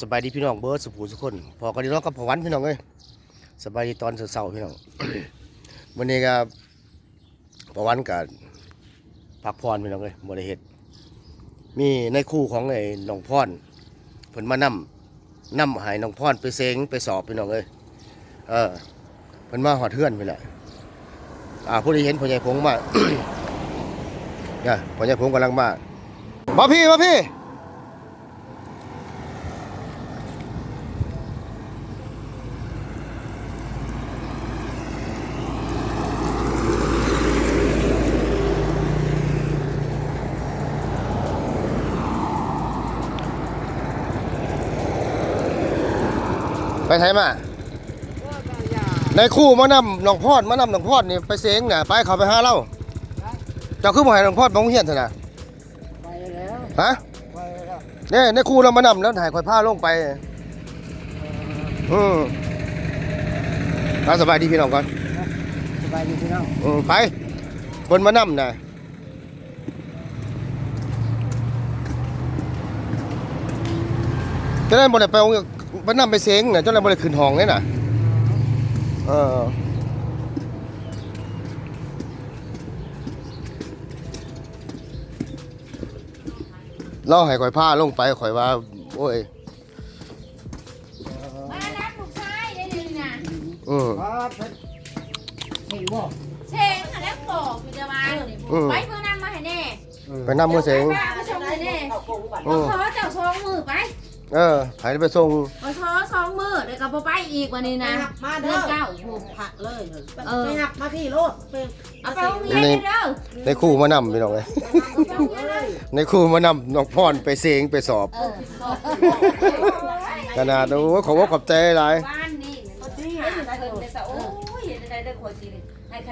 สบายดีพี่น้องเบิร์ดสุภูสุคนพอกันดีน้องกับพอวันพี่น้องเอ้ยสบายดีตอนเช้าๆพี่น้อง วันนี้ก็พอวันกับพักพรพี่น้องเอ้ยบริเหตุมีในคู่ของไอ้น้องพรเพิ่นมานํนํใหายน้องพรไปเซงไปสอบพี่น้องเอ้ยเออเพิ่นมาหอดเทือนไปแหละอ่าผู้ที่เห็นพ่อใหญ่พงมาเนี่ยพ่อใหญ่พงกำลังมามาพี่มาพี่ ไปไทยมาในคู่มานำหนองพอดมานำหนองพอดนี่ไปเสงน่ะไปเขาไปหาเราเจ้าคือบ่ให้หนองพอดมาโรงเรียนซะนะไปแล้วฮะไปแล้วเนี่ยในคู่เรามานำแล้วถ่ายข่อยผ้าลงไปอืมไปสบายดีพี่น้องก่อนสบายดีพี่น้องอืมไปคนมานำน่ะจะได้บ่ได้ไปโรงเรียน ไปนำไปเสงน่ะเจ้าได้บ่ได้ขึ้นห้องเลยน่ะเออเล่าให้ข่อยผ้าลงไปข่อยว่า โอ้ยมารับลูกชายได้เลยนะอืมครับเห็นบ่เชงค่ะแล้วบอกอยู่จะมาอืมไปเพื่อนำมาให้แน่ไปนำมือเสงป้าไปชมให้แน่อืมามขอเจ้าสองมือไป เออให้ไปส่งมาขอสองมือเดี๋ยวก็บ่ไปอีกวันนี้นะมาเดืเด้ออนเก้าผูกผักเลยเออ ไปหักมาพี่โลดไปเอาไปโรงเรียนเด้อในคู่มานำพี่น้องเลยเลยในคู่มานำน้องพรไปเสงไปสอบเออขนาดโอ้ขอบคุณขอบใจหลายบ้านนี่มันหาเพิ่นไปซะโอ้ยเฮ็ดได้ได้คนสิให้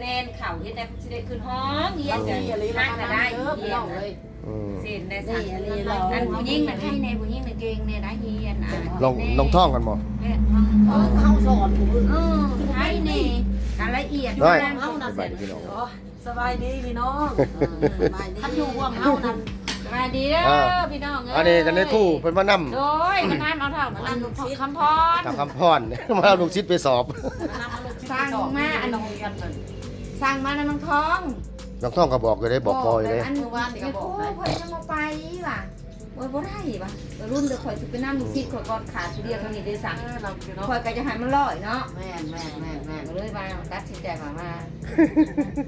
คะแนนเข่าเฮ็ดได้สิได้ขึ้นห้องเฮียนกันอย่าลีฮัลากก็ได้ได้เด้อเฮีพี่ยน้อนงเลยอืมสิได้สั่งนี่อันนี้เราอันผู้หญิงมันให้ในผู้หญิงมันเก่งเนี่ยนะเฮียนอะลองลองท่องกันบ่แม่ท่องเออเขาสอนผู้อื่นเออใช่นี่การละเอียดได้เฮาสน่ะบายดีพี่น้องโอ้สบายดีพี่น้องท่านอยู่ห่วงเฮานั่นสวัสดีเด้อพี่น้องเอ้ยอันนี้กันในคู่เพิ่นมานโดยมันทานเอาเท่ามันลูกคำพรำทำคำพรมาเอาลูกศิษย์ไปสอบนำมาลูกสร้างมาอันโรงเรียนเลย สร้างมาในมังท้องน้องท่องก็บอกอยู่ได้บอกพออยู่เลยอันเมื่อวานนี่ก็บอกโอ้ยเพิ่นยังบ่ไปว่ะโอ้ยบ่ได้ว่ะวัยรุ่นเดี๋ยวข่อยสิไปนำลูกศิษย์ข่อยก่อนขาดผู้เดียวเท่านี้ได้สั่งเราพี่น้องข่อยก็จะให้มันลอยเนาะแม่นแม่นแม่นแม่นก็เลยมาตัดสินใจมามา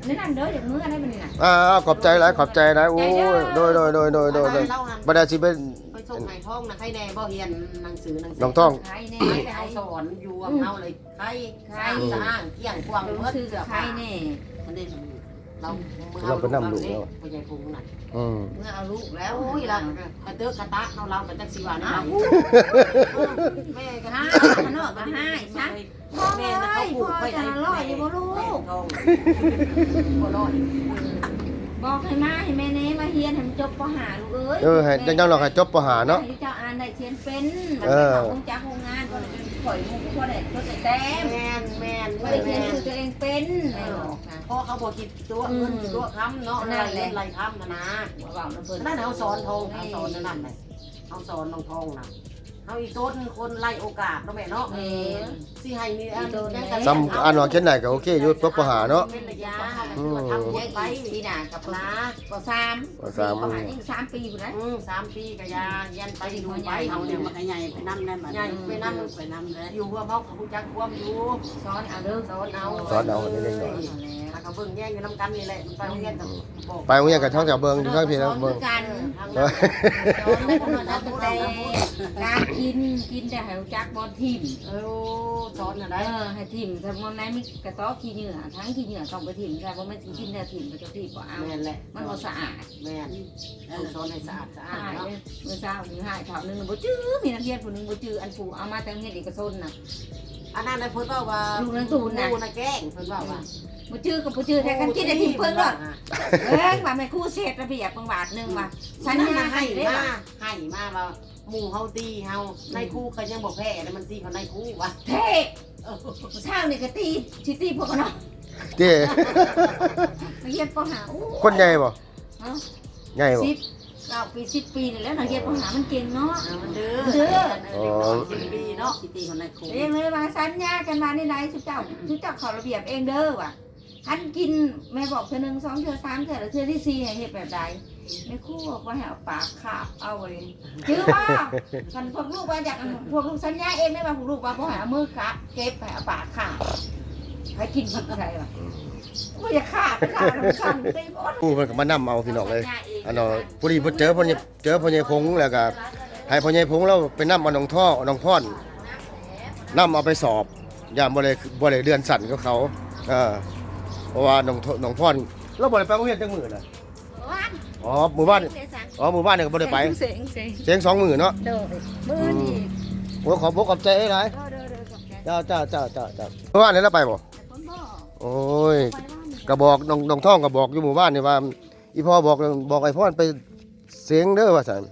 แนะนำเด้ออย่างมื้อได้บ่นี่น่ะอ่าขอบใจหลายขอบใจหลายโอ้ยโดยโดยโดยโดยโดยโดยเล่าหันบ่ได้สิเป็น ไปส่งให้ท้องนะใครแน่บ่เรียนหนังสือหนังสืน้องท่องใครแน่ไปใครเอาสอนอยู่กับเฮาเลยใครใครสร้างเที่ยงกวางรู้เมื่อสึกเสือใครผ้าแน่มันได้เราเราไปนำลูกแล้วพ่อใหญ่พุงน่ะอืมเมื่อเอาลูกแล้วโอ้ยเรากระเตอะกระตะเราเราเป็นจักสีวานะแม่ก็ให้ให้มันเนาะก็ให้ซะแม่น่ะเขาปลูกไปให้บ่รอด บอกให้มาให้แม่เน่มาเฮียนให้มันจบปหาลูกเอ้ยเออให้จังจังเราให้จบปหาเนาะให้เจ้าอ่านได้เขียนเป็นมันเอเป็นอของคงจักโรงงานบ่ได้เป็นข่อยมุกบ่ได้บ่ได้แต้มแม่นแม่นบ่แม่ได้เขียนนคือตัวเองเป็นไม่หรอกนะพ่อเขาบอกคิดตัวเงินตัวคำเนาะอะไรเล่นอะไรคำนะนะว่าเว้านำเพิ่นนั่นเขาสอนทองเขาสอนนั่นเลยเขาสอนน้องทองนะเขาอีต้นคนไล่โอกาสเนาะแม่เนาะแม่สิให้นี่อันซ้ำอ่านว่าเขียนได้ก็โอเคอยู่จบปหาเนาะเป็นระยะ ทำเลี้ยงไปไปปีหน้ากับนะก็สามก็สามประมาณนี้สามปีพุ่นนะอืมสามปีกะยายันไปดูไปเอาเอาเนี่เนี่ยยมันใหญ่ไปนั่นนั่นมันใหญ่ไปนั่นไปนั่นเลยอยู่ว่าเขาเขาจักความอยู่สอนเอาเด้อสอนเอาสอนเอาเล็กๆน้อยถ้าเขาเบิ่งแย่งกันน้ำกันนี่แหละไปโรงเรียนกับบอกไปโรงเรียนกับท้องแถวเบิงอยู่ข้างพี่นะเบิงกันทางเอนั้อนสอนได้คนละตั้งแต่การกินกินแต่ให้รู้จักบอลทิมเออสอนอะไรเออให้ทิมถ้ามันไหนมีกระต๊อกขี้เหงื่อทั้งขี้เหงื่อต้องไปทิมแต่ว่ามันสิกินแต่ทิมไปจะทิมบ่เอา แม่นแหละมันบ่สะอาดแม่นต้องสอนให้สะอาดสะอาดหายเนาะเมื่อเช้ามีหายเขาหนึงบ่จื้อมีนักเรียนผู้หนึงบ่จื้ออันผู้เอามาแต่โรงเรียนเอกชนน่ะ อันนั้นนะเพิ่นว่าว่าลูกนังตูนน่ะ ลูกนะแกล้งเพิ่นว่าว่าบ่จื้อกับบ่จื้อแท้กันกินได้ทิมเพิ่นก็เอ้ยว่าแม่ครูเศษระเบียบบางบาทหนึงว่าฉัสันญมาญาให้ให้ได้มาว่าให้มาว่าหมู่เฮาตีเฮาในครูเขายังบ่แพ้แล้วมันตีเขาในครูว่ะเท่เช้านี่ก็ตีสิตีพวกเขาเนาะ เจ้มาเรียนปหาอู้คนใหญ่บ่เอ้าใหญ่บ่สิบเก้าปีสิบปีนี่แล้วนักเรียนปัญหามันเก่งเนาะเอามันเด้อเด้อเด็กน้อยสิบปีเนาะสิตีคนในโคเองเลยมาสัญญากันมาในไหนทุกเจ้าทุกเจ้าเขาระเบียบเองเด้อว่ะท่านกินแม่บอกเธอหนึ่งสองเธอสามเธอแล้วเธอที่สี่ให้เฮ็ดแบบใดแม่ครู่บอกว่าให้เอาปากขาบเอาไว้ถือว่าคันพวกลูกว่าอยากพวกลูกสัญญาเองได้ว่าพวกลูกว่าบ่ให้เอามือขาบเก็บให้เอาปากขาบ ให้กินกินอะไรวะว่าอย่าขาดขาดมันสั่นเต็มอดผู้เพิ่นก็มานํเอาพี่น้องเลยอันเนาะผู้ดีเพิ่นเจอพ่อใหญ่เจอพ่อใหญ่พงแล้วก็ให้พ่อใหญ่พงเราไปนํเอาน้องท่อน้องพ่อนนํเอาไปสอบอย่าบ่ได้บ่ได้เดือนสั่นกับเขาเออเพราะว่าน้องท่อน้องพ่อนเราบ่ได้ไปโรงเรียนจังมื้อน่ะวันอ๋อหมู่บ้านอ๋อหมู่บ้านนี่ก็บ่ได้ไปเสียงเสียงเสียงสองมื้อเนาะเด้อมือนี่โอ้ขอบอกขอบใจหลายเด้อเด้อเด้อขอบใจเจ้าเจ้าเจ้าเจ้าเจ้าหมู่บ้านนี่เราไปบ่คนบ่ โอ้ยไปบ้านก็บอกน้องน้องท่องก็บอกอยู่หมู่บ้านนี่ว่า อีพ่อบอกบอกไอ้พ่อนไปเสียงเด้อว่าซั่น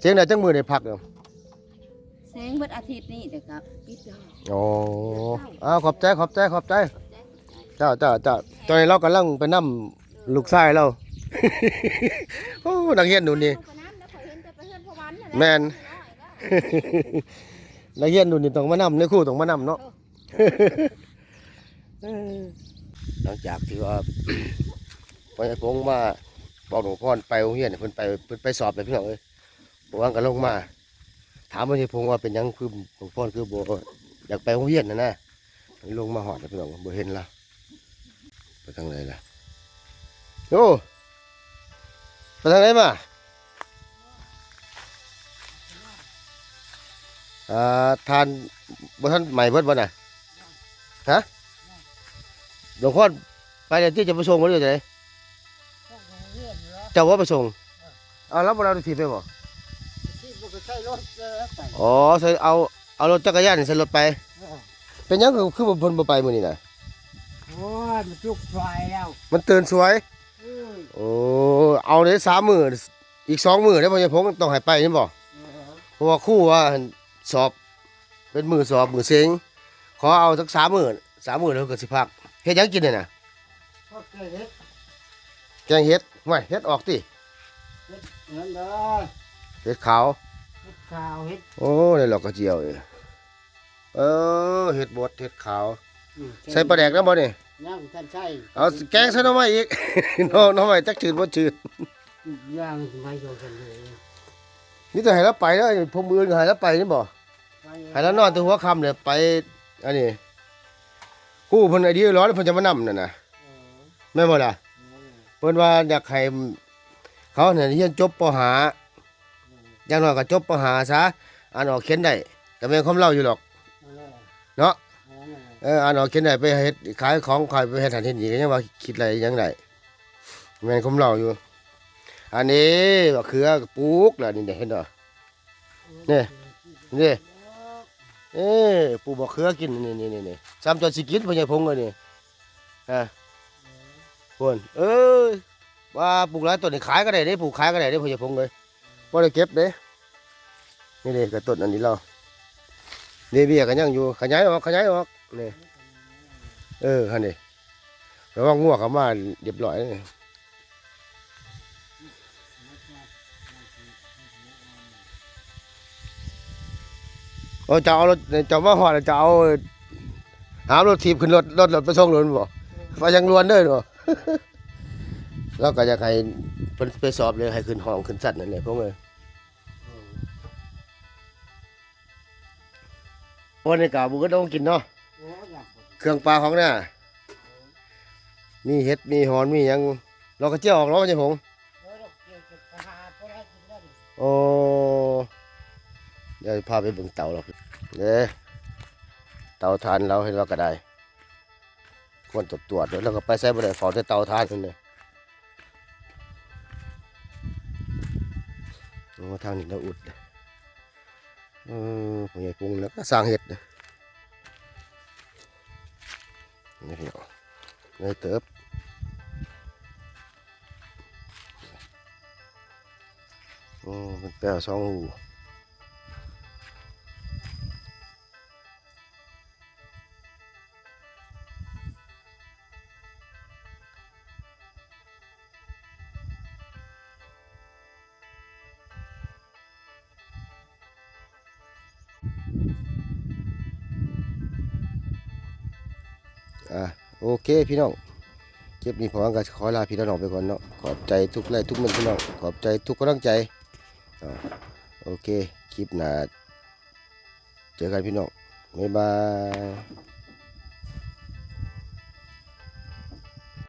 เสียงได้จังมื้อได้พักเด้อแสงเบิดอาทิตย์นี้เด้อครับปิดเด้อโอ้อ้าวขอบใจขอบใจขอบใจเจ้าเจ้าเจ้าตอนนี้เรากำลังไปนํลูกชายเราโอ้นักเรียนหนูนี่แม่นนักเรียนหนูนี่ต้องมานํในครู่ต้องมานํเนาะ หลังจากที่ว่าพ่อใหญ่พงมาบอกหลวงพ่อไปโรงเรียนเพิ่นไปเพิ่นไปสอบเลยพี่น้องเอ้ยบอกว่าก็ลงมา ถามพ่อใหญ่พงว่าเป็นยังคือหลวงพ่อคือบ่อยากไปโรงเรียนนะนะลงมาหอด้วพี่น้องบ่เห็นละไปทางไหนล่ะโอ้ไปทางไหนมาอ่าทานบ่ทันใหม่เบิดบ่น่ะฮะ หลวงพ่อไปเดี๋ยวที่จะไปส่งบ่ได้จังไดเรียนเหรอเจ้าว่าไปส่งเอาแล้วบ่เราได้ถีบไปบ่ที่บุกใช้รถเออไปอ๋อใส่เอาเอารถจักรยานนี่ใส่รถไปเออเป็นหยังคือคือบ่เพิ่นบ่ไปมื้อนี้น่ะโอ้ยมันจุกไฟแล้ว มันตื่นสวยเอ้ยโอ้เอาได้สามมื้ออีกสองมื้อได้บ่ยายพงต้องให้ไปนี่บ่เออเพราะว่าครู่ว่าสอบเป็นมื้อสอบมื้อเซ็งขอเอาสักสามมื้อสามมื้อแล้วก็สิพัก เฮ็ดหยังกินนี่น่ะพวกเฮ็ดแกงเฮ็ดห่วยเฮ็ดออกติเงินเลยเฮ็ดขาวเฮ็ดข้าวเฮ็ดโอ้ได้หลอกกระเจียวเอ้ยเออเฮ็ดบดเฮ็ดขาว อืมใส่ปลาแดกนำบ่นี่ย่างท่านใช่เอาแกงใส่หน่อไม้อีก หน่อหน่อไม้จักจืดบ่จืดย่างไม่โยกันเลยนี่จะให้เราไปแล้วผมมือก็ให้เราไปนี่บ่ไปให้เรานอนตัวหัวค่ำเนี่ยไปอันนี้ ครู่เพิ่นไอเดียร้อนเพิ่นจะมานํนั่นน่ะเออแม่นบ่ล่ะเออเพิ่นว่าอยากให้เขาเนี่ยเรียนจบปหาอย่างน้อยก็จบปหาซะอ่านออกเขียนได้ก็แม่นความเล่าอยู่หรอกเออเนาะเออเอออ่านออกเขียนได้ไปเฮ็ดขายของขายไปเฮ็ดหันเฮ็ดนี่ก็ยังว่าคิดอะไรยังได้แม่นความเล่าอยู่ อันนี้บักเขือปลูกแล้วนี่เด้เห็นบ่นี่นี่ เอ้ปูบักเขือกินนี่นี่นี่นี่ซ้ำจนสิกินพ่อใหญ่พงเลยนี่ฮะคนเอ้ยว่าปลูกหลายต้นนี่ขายก็ได้เด้ปลูกขายก็ได้เด้พ่อใหญ่พงเลยบ่ได้เก็บเด้นี่เด้กระต้นอันนี้เราเนี่เบี้ยกันยังอยู่ขยายออกขยายออกนี่เออคันนี้ระวังงัวเขามาเรียบร้อยนี่ อ้จะเอารถจะมาหอดจะเอาหารถถีบขึ้นรถรถรถไปส่งรถบ่ไปยังลวนเด้อบ่แล้วก็อยากให้เพิ่นไปสอบเลยให้ขึ้นห้องขึ้นสัตว์นั่นแหละพวกเอ้ยวันนี้กาบุก็ต้องกินเนาะเครื่องปลาของเนี่ยมีเห็ดมีหอนมียังเราก็เจียวออกแล้วใช่ผมเอเราเกี่าหารพวกเรากินได้ดิโอ้ เดี๋ยวพาไปเบิ่งเต่าเราเด้เตาทานเราเห็นว่าก็ได้ควรตรวจตรวจด้วยแล้วก็ไปใส่บ่ได้เฝ้าแต่เตาทานนั่นเลยโอ้ทางนี้เราอุดเออผมใหญ่ปรุงแล้วก็สร้างเห็ดนะนี่พี่น้องเลยเติบโอ้มันแปลสองหู อะโอเคพี่น้องคลิปนี้พอกันก็ขอลาพี่น้องไปก่อนเนาะขอบใจทุกไลค์ทุกเมือพี่น้องขอบใจทุกกำลังใจโอเคคลิปหน้าเจอกันพี่น้องบ๊ายบาย